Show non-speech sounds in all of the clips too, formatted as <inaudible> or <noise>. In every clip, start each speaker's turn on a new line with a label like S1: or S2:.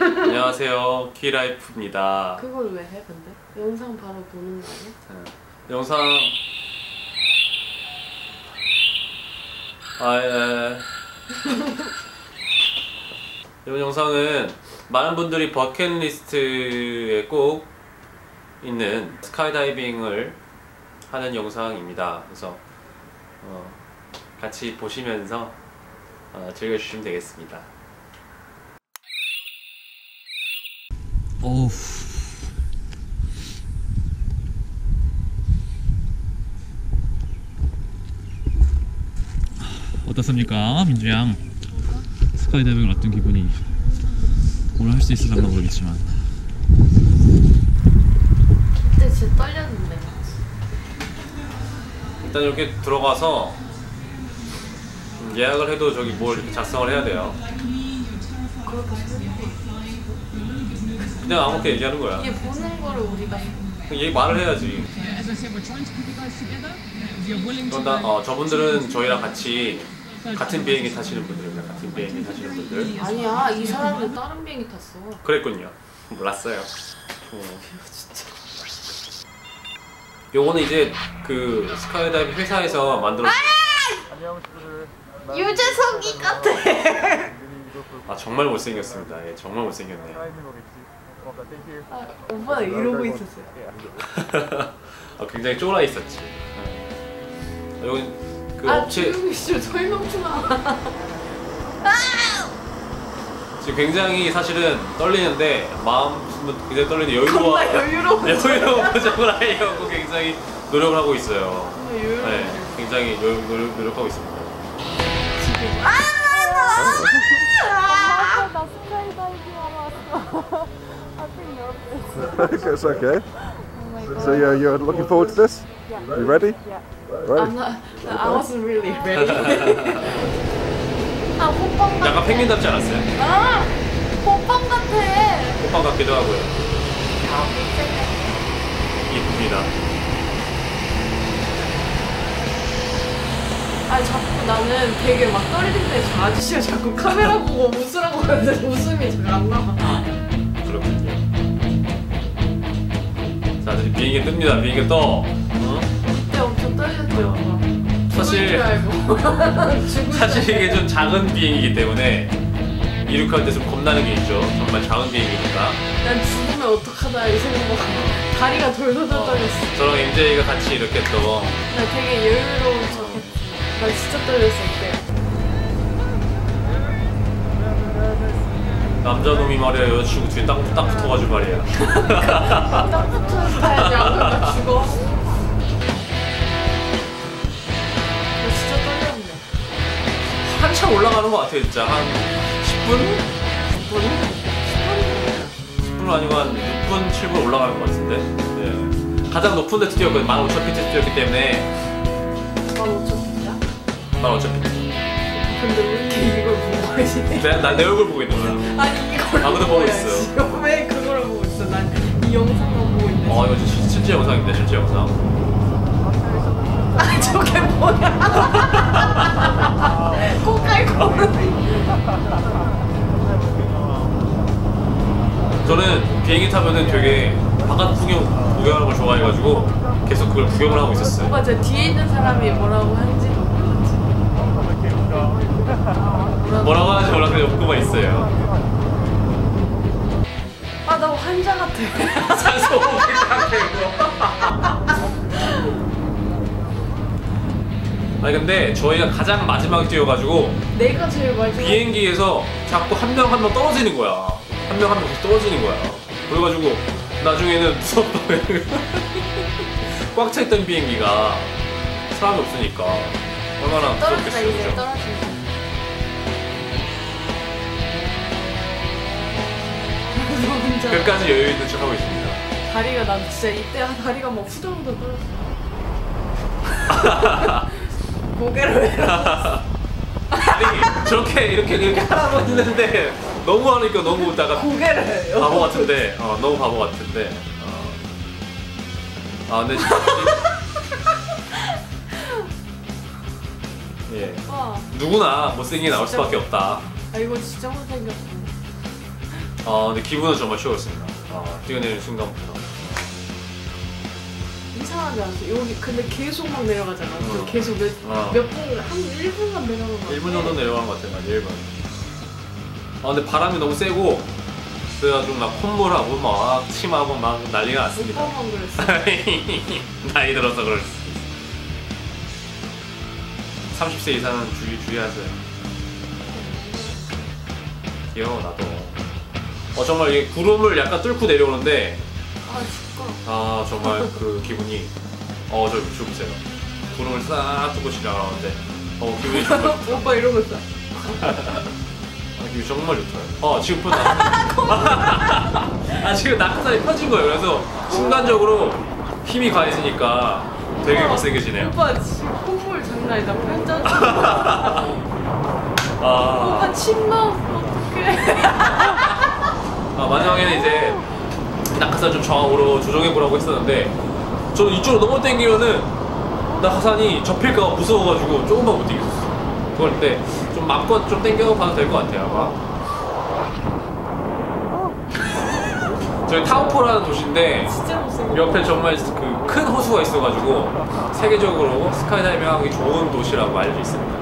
S1: 안녕하세요. 키라이프입니다.
S2: 그걸 왜 해 근데? 영상 바로 보는 거 아니야?
S1: 네. 영상. <laughs> 아예. 이번 영상은 많은 분들이 버킷리스트에 꼭 있는 스카이다이빙을 하는 영상입니다. 그래서 어, 같이 보시면서 어, 즐겨주시면 되겠습니다
S3: 어우. 어떻습니까, 민주양? 스카이다이빙을 어떤 기분이? 오늘 할 수 있을란가 모르겠지만
S2: 그때 진짜 떨렸는데
S1: 일단 이렇게 들어가서 음, 예약을 해도 저기 뭘 이렇게 작성을 해야 돼요
S2: 그렇게
S1: 그냥 아무렇게 얘기하는 거야.
S2: 이게 보는 거를 우리가
S1: 얘기 말을 해야지. 그런다 어, 저분들은 저희랑 같이 같은 비행기 타시는 분들입니다. 같은 비행기 타시는 분들.
S2: 아니야 이 사람은 다른 비행기 탔어.
S1: 그랬군요. 몰랐어요. 어. 요거는 이제 그 스카이다이빙 회사에서 만들어
S2: 유재석이 같아.
S1: 아 정말 못생겼습니다. 예, 정말 못생겼네요
S2: 아, 오빠 이러고 있었어요. <laughs>
S1: 아, 굉장히 쫄아 있었지. 네. 여기 그
S2: 아
S1: 업체
S2: 조용히 좀 설명 좀 하라
S1: 지금 굉장히 사실은 떨리는데 마음은 굉장히 떨리는데 여유로워
S2: 겁나 여유로워. <laughs>
S1: 여유로운 표정을 하려고 굉장히 노력을 하고 있어요. 네, 굉장히 여, 노력, 노력하고 있습니다. <laughs>
S4: it's okay. So you're, you're looking forward to this? You ready?
S2: I'm
S4: Right.
S2: not, I wasn't really ready <laughs> 아 호빵 같아
S1: 약간 펭귄답지 않았어요?
S2: 아 호빵 같아
S1: 오빠 같기도 하고요. 이쁩니다.
S2: 아 자꾸 나는 되게 막 떨리는데 저 아저씨가 자꾸 카메라 보고 웃으라고 하는데 웃음이 잘 안 나와
S1: 그렇군요. 자, 이제 비행기 뜹니다. 비행기 떠. 어?
S2: 그때 엄청 떨렸죠 막
S1: 사실- <laughs> 사실
S2: 줄
S1: 이게 좀 작은 비행기이기 때문에 이륙할 때 좀 겁나는 게 있죠. 정말 작은 비행기니까.
S2: 난 죽으면 어떡하나 이 생각하고 다리가 돌돌돌 떨렸어
S1: 저랑 MJ가 같이 이렇게
S2: 또나 되게 여유로운 척했지 나 진짜 떨렸어 그때
S1: 남자 놈이 말이야 여자친구 뒤에 딱, 딱 붙어가지고 말이야.
S2: 딱 붙어서 타야지 안 그러면 나 죽어 나 진짜 떨렸는데
S1: 한참 올라가는 것 같아요 진짜 한 10분?
S2: 10분?
S1: 10분 아니고 한 6분, 7분 올라가는 것 같은데 네. 가장 높은 데 뛰었거든요 15,000피트 뛰었기 때문에
S2: 15,000원이야?
S1: 15,000피트
S2: 근데 계시지?
S1: 난내 얼굴 보고 있는 거야
S2: 아니 이걸
S1: 아무도 보고 있어. <laughs>
S2: 왜 그걸 보고 있어? 난 이 영상만 보고 있는데.
S1: 어 이거 실- 실제 영상인데 실제 영상?
S2: 아 저게 뭐야? <laughs> 꽃갈 거는
S1: 저는 비행기 타면은 되게 바깥 구경, 구경하는 걸 좋아해가지고 계속 그걸 구경을 하고 있었어요.
S2: 저 뒤에 있는 사람이 뭐라고 하는지 <laughs>
S1: 뭐라고 하는지 몰라. 그냥 웃고만 있어요.
S2: 아 나 환자 같아. <laughs>
S1: 산소 상태고 아니 근데 저희가 가장 마지막에 뛰어가지고
S2: 내가 제일 많이
S1: 비행기에서 자꾸 한 명 한 명 떨어지는 거야. 한 명 한 명씩 떨어지는 거야. 그래가지고 나중에는 <laughs> 무섭다고 꽉 차 있던 비행기가 사람이 없으니까 얼마나
S2: 떨어진다. 이제? 떨어진다 혼자 <laughs>
S1: 끝까지 여유 있는 척 하고 있습니다.
S2: 다리가 난 진짜 이때 다리가 막 후들후들 떨었어 <laughs> 고개를 왜
S1: 아니 저렇게 이렇게 이렇게 하라고 했는데 너무 하니까 너무 웃다가
S2: 고개를?
S1: 바보 같은데 어, 너무 바보 같은데 어. 아 근데 예
S2: 오빠
S1: 누구나 못생긴 게 나올 수밖에 없다
S2: 아 이거 진짜 못생겼어
S1: 아 근데 기분은 정말 최고였습니다. 아, 뛰어내리는 순간부터.
S2: 이상하지 않았어? 여기 근데 계속 막 내려가잖아.
S1: 어.
S2: 계속 몇,
S1: 어.
S2: 몇 분, 한 1분간 내려가는 거
S1: 1분 정도 내려간 것 같아요. 맞아 1분. 아 근데 바람이 너무 세고 그래가지고 막 콧물하고 막 침하고 막 난리가 났습니다.
S2: 오빠만 그랬어. <laughs>
S1: 나이 들어서 그럴 수. 30세 이상은 주의 주의하세요. 귀여워 나도. 어 정말 이게 구름을 약간 뚫고 내려오는데
S2: 아, 진짜.
S1: 아 정말 그 기분이 어저 보세요. 구름을 싹 뚫고 지나가는데 어 기분이 <laughs> 정말.
S2: 오빠 이러고 있어. <laughs>
S1: 아, 기분이 정말 좋다. 어 지금 편 <laughs> 아 지금 낙하산이 펴진 거예요. 그래서 순간적으로 힘이 가해지니까 되게 거세게지네요.
S2: 오빠 지금 콧물 장난 아니다. 편전.
S1: 아.
S2: 오빠 침 나왔어. 어떡해. <laughs>
S1: 아, 마지막에는 이제 낙하산 좀 정확으로 조정해보라고 했었는데 저는 이쪽으로 너무 땡기면은 낙하산이 접힐까 봐 무서워가지고 조금만 못 뛰겠었어요 그럴 때좀 마음껏 좀 땡겨봐도 될 것 같아요 아마 저희 타오포라는 도시인데. 옆에 정말 그 큰 호수가 있어가지고 세계적으로 스카이다이빙 하기 좋은 도시라고 알려져 있습니다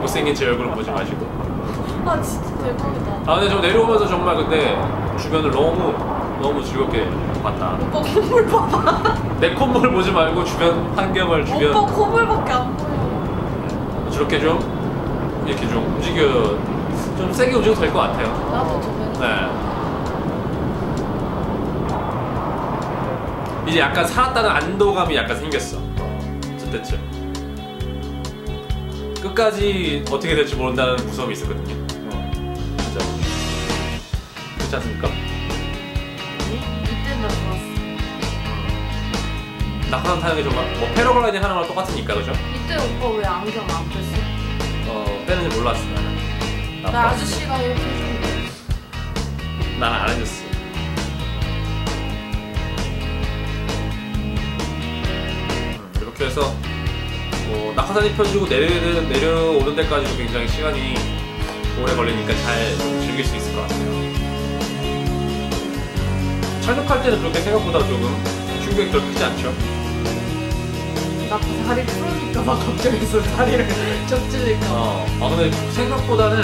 S1: 못생긴 제 얼굴 보지 마시고
S2: 아, 진짜 대박이다.
S1: 아 근데 저 내려오면서 정말 근데 주변을 너무 너무 즐겁게 봤다.
S2: 오빠 콧물 봐봐.
S1: 내 콧물 보지 말고 주변 환경을
S2: 오빠
S1: 주변
S2: 콧물밖에 안 보여.
S1: 저렇게 좀 이렇게 좀 움직여 좀 세게 움직여도 될 것 같아요.
S2: 나도 저번에.
S1: 네. 이제 약간 살았다는 안도감이 약간 생겼어. 저때쯤. 끝까지 어떻게 될지 모른다는 무서움이 있었거든요. 어. 진짜. 그렇지 않습니까?
S2: 이때 나 좋았어.
S1: 낙하산 타는 게 정말 뭐 패러글라이딩 하는 거랑 똑같으니까 그죠?
S2: 이때 오빠 왜 안경 안 뺐어?
S1: 어 빼는지 몰랐어 나는.
S2: 나 아저씨가 이렇게 해주는데.
S1: 난안 해줬어. 해서 뭐 낙하산이 펴지고 내려오는 내려오는 데까지도 굉장히 시간이 오래 걸리니까 잘좀 즐길 수 있을 것 같아요. 착륙할 때는 그렇게 생각보다 조금 충격이 덜 크지 않죠?
S2: 나 다리 풀으니까 막 걱정했어. 다리를 <laughs> 접질릴까 봐.
S1: 어, 아 근데 생각보다는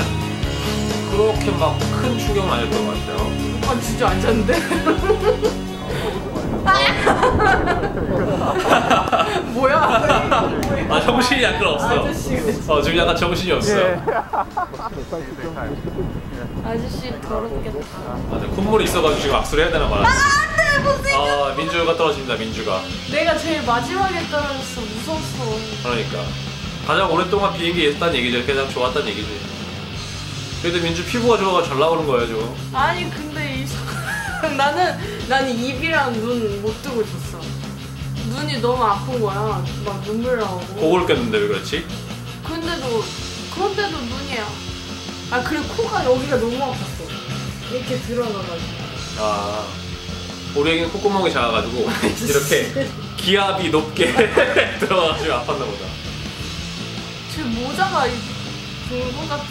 S1: 그렇게 막 큰 충격은 아니었던 것 같아요.
S2: 오빠 진짜 앉았는데? <laughs> 뭐야?
S1: 아 정신이 약간 없어.
S2: 아저씨가
S1: 어 지금 약간 정신이 없어.
S2: 아저씨 더럽겠다.
S1: 맞아 콧물이 있어가지고 지금 악수를 해야 되나 말아. 아 민주가 떨어집니다 민주가.
S2: 내가 제일 마지막에 떨어졌어. 무서웠어.
S1: 그러니까 가장 오랫동안 비행기에 있었다는 얘기죠. 가장 좋았다는 얘기지. 그래도 민주 피부가 좋아가 잘 나오는 거예요 지금.
S2: 아니 근데 이 <laughs> 나는 나는 입이랑 눈 못 뜨고 있었어. 눈이 너무 아픈 거야. 막 눈물 나오고.
S1: 고글 꼈는데 왜 그렇지?
S2: 근데도 그런데도 눈이야. 아 그리고 코가 여기가 너무 아팠어. 이렇게 들어가가지고.
S1: 아 우리 애기는 콧구멍이 작아가지고 <laughs> 이렇게 기압이 높게 <laughs> 들어가가지고 아팠나 보다.
S2: 지금 모자가 둥근 같아.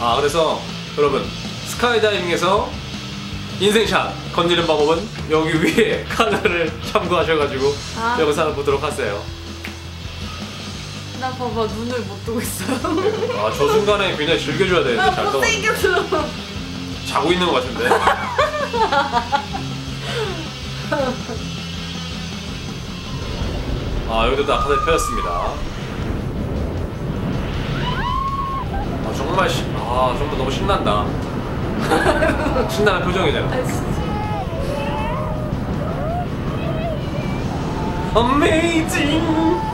S1: 아 그래서 여러분 스카이다이빙에서 인생샷 건드리는 방법은 여기 위에 <laughs> 카드를 참고하셔가지고
S2: 아.
S1: 영상을 보도록 하세요.
S2: 나 봐봐 눈을 못 뜨고 있어.
S1: 아 저 순간에 굉장히 즐겨줘야 되는데 나잘 떠.
S2: 못생겼어.
S1: 자고 있는 것 같은데. <laughs> 아 여기도 낙하산이 펴졌습니다. 아 정말 시, 아 정말 너무 신난다. 신나는 표정이잖아.
S2: 아.
S1: Amazing.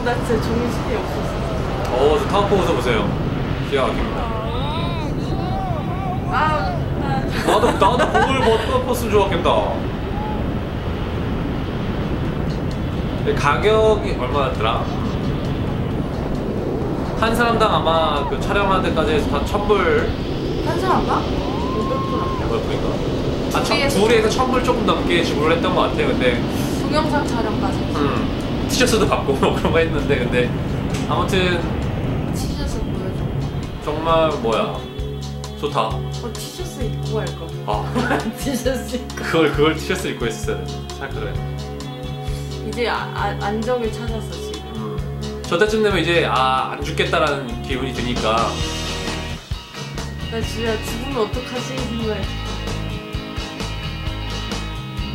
S2: 나 진짜 정신이 없었어.
S1: 어, 저 타워 보고서 보세요. 기가 막힙니다.
S2: 아, 나
S1: 나도 나도 그걸 벗었으면 좋았겠다. 네, 가격이 얼마였더라? 한 사람당 아마 그 촬영하는 데까지 해서 한 천불
S2: 한 사람가? 500불
S1: 몇 불인가? 아, 천,
S2: 둘이에서
S1: 둘이서 천불 조금 넘게 지불을 했던 것 같아요. 근데
S2: 동영상 촬영까지.
S1: 음, 티셔츠도 받고 뭐 <laughs> 그런 거 했는데 근데 아무튼
S2: 티셔츠 보여줘.
S1: 정말 뭐야 좋다.
S2: 어 티셔츠 입고 할 거.
S1: 아 <laughs>
S2: 티셔츠 입고.
S1: 그걸 그걸 티셔츠 입고 했었어야 돼. 잘 그래.
S2: 이제 아, 아, 안정을 찾았어 지금.
S1: 음. 저 때쯤 되면 이제 아 안 죽겠다라는 기분이 드니까
S2: 나 진짜 죽으면 어떡하지 생각했어.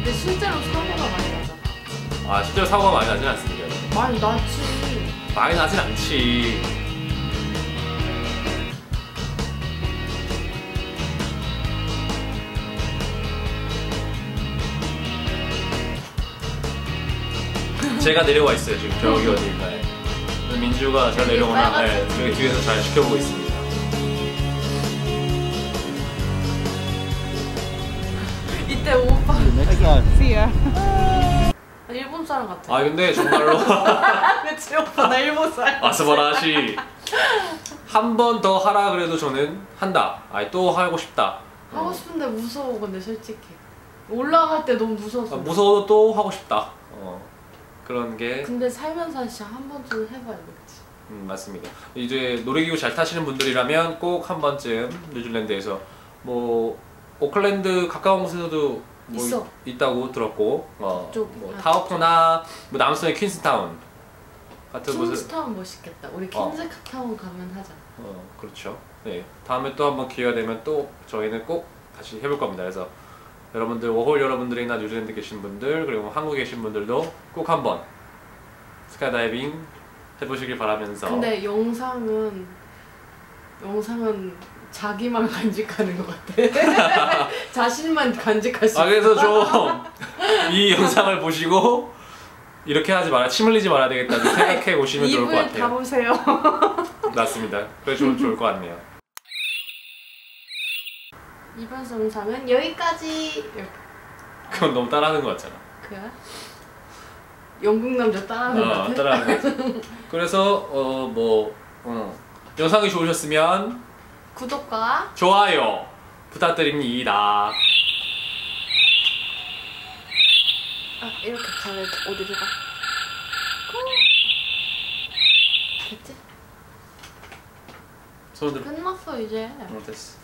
S2: 근데 실제로 사고가 많이 나잖아.
S1: 아 실제로 사고가 많이 나진 않습니다.
S2: 많이 나지.
S1: 많이 나진 않지. 제가 내려와 있어요 지금 저기 어디인가에. 민주가 잘 내려오나 네, 저기 뒤에서 잘 지켜보고 있습니다.
S2: 때 오빠
S4: Next time.
S5: See ya. <laughs>
S2: 나 일본 사람 같아.
S1: 아 근데 정말로 <laughs>
S2: 그치 오빠 나 일본 사람.
S1: 아스바라시 한 번 더 하라 그래도 저는 한다. 아니 또 하고 싶다.
S2: 하고 싶은데 무서워 근데 솔직히 올라갈 때 너무 무서워서.
S1: 아, 무서워도 또 하고 싶다. 어, 그런 게
S2: 근데 살면서 진짜 한 번쯤 해봐야 겠지.
S1: 음, 맞습니다. 이제 놀이기구 잘 타시는 분들이라면 꼭 한 번쯤 뉴질랜드에서 뭐 오클랜드 가까운 곳에서도 뭐
S2: 있어.
S1: 있, 다고 들었고 어,
S2: 그쪽,
S1: 뭐
S2: 아,
S1: 타오포나 뭐 남성의 퀸스타운 같은 곳을
S2: 킹스타운 멋있겠다. 우리
S1: 어.
S2: 킨즈타운 가면 하자.
S1: 어 그렇죠. 네 다음에 또 한번 기회가 되면 또 저희는 꼭 다시 해볼 겁니다. 그래서 여러분들 워홀 여러분들이나 뉴질랜드 계신 분들 그리고 한국 계신 분들도 꼭 한번 스카이다이빙 해보시길 바라면서
S2: 근데 영상은 영상은 자기만 <laughs> 간직하는 것 같아. <laughs> 자신만 간직할 수.
S1: 아 그래서 좀 이 영상을 보시고 이렇게 하지 마라 침 흘리지 말아야 되겠다 좀 생각해 보시면 좋을 것
S2: 입을
S1: 같아요.
S2: 담으세요. <laughs>
S1: 맞습니다. 그래 좋을, 좋을 것 같네요.
S2: 이번 영상은 여기까지.
S1: 그건 너무 따라하는 것 같잖아.
S2: 그래? 영국 남자 따라하는 것
S1: 어,
S2: 같아.
S1: 따라하는 것 같아. 그래서 어뭐 어, 영상이 좋으셨으면
S2: 구독과
S1: 좋아요 부탁드립니다.
S2: 아 이렇게 가면 어디로 가? 됐지?
S1: 손들
S2: 끝났어 이제.
S1: 어, 됐어.